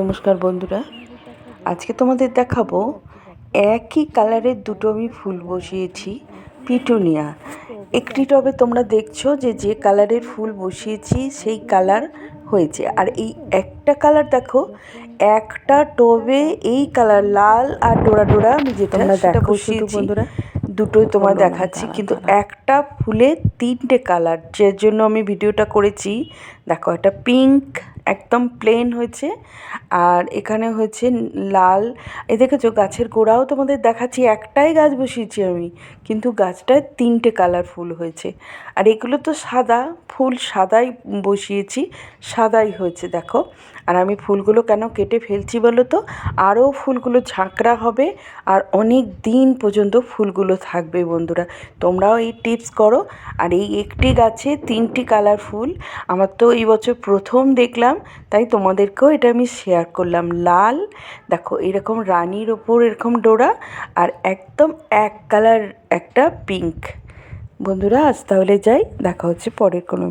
নমস্কার বন্ধুরা। আজকে তোমাদের দেখাবো একই কালারের দুটো আমি ফুল বসিয়েছি পিটুনিয়া। একটি টবে তোমরা দেখছ যে যে কালারের ফুল বসিয়েছি সেই কালার হয়েছে। আর এই একটা কালার দেখো একটা টবে এই কালার লাল আর ডোরা ডোরা আমি যেটা তোমরা সেটা দেখো বসিয়েছি। বন্ধুরা। দুটোই না দেখাচ্ছি কিন্তু একটা ফুলে তিনটে কালার যে জন্য আমি ভিডিওটা করেছি। দেখো একটা পিঙ্ক একদম প্লেন হয়েছে। আর এখানে হয়েছে লাল। এ দেখেছ, গাছের গোড়াও তোমাদের দেখাচ্ছি, একটাই গাছ বসিয়েছি আমি, কিন্তু গাছটায় তিনটে কালারফুল হয়েছে। আর এগুলো তো সাদা ফুল সাদাই বসিয়েছি, সাদাই হয়েছে, দেখো। আর আমি ফুলগুলো কেন কেটে ফেলছি বলো তো? আরও ফুলগুলো ঝাঁকড়া হবে আর অনেক দিন পর্যন্ত ফুলগুলো থাকবে বন্ধুরা। তোমরাও এই টিপস করো। আর এই একটি গাছে তিনটি কালার ফুল, আমার তো এই বছর প্রথম দেখলাম, তাই তোমাদেরকেও এটা আমি শেয়ার করলাম। লাল, দেখো, এরকম রানির ওপর এরকম ডোরা, আর একদম এক কালার একটা পিঙ্ক বন্ধুরা আজ তাহলে যাই দেখা হচ্ছে পরের কোনো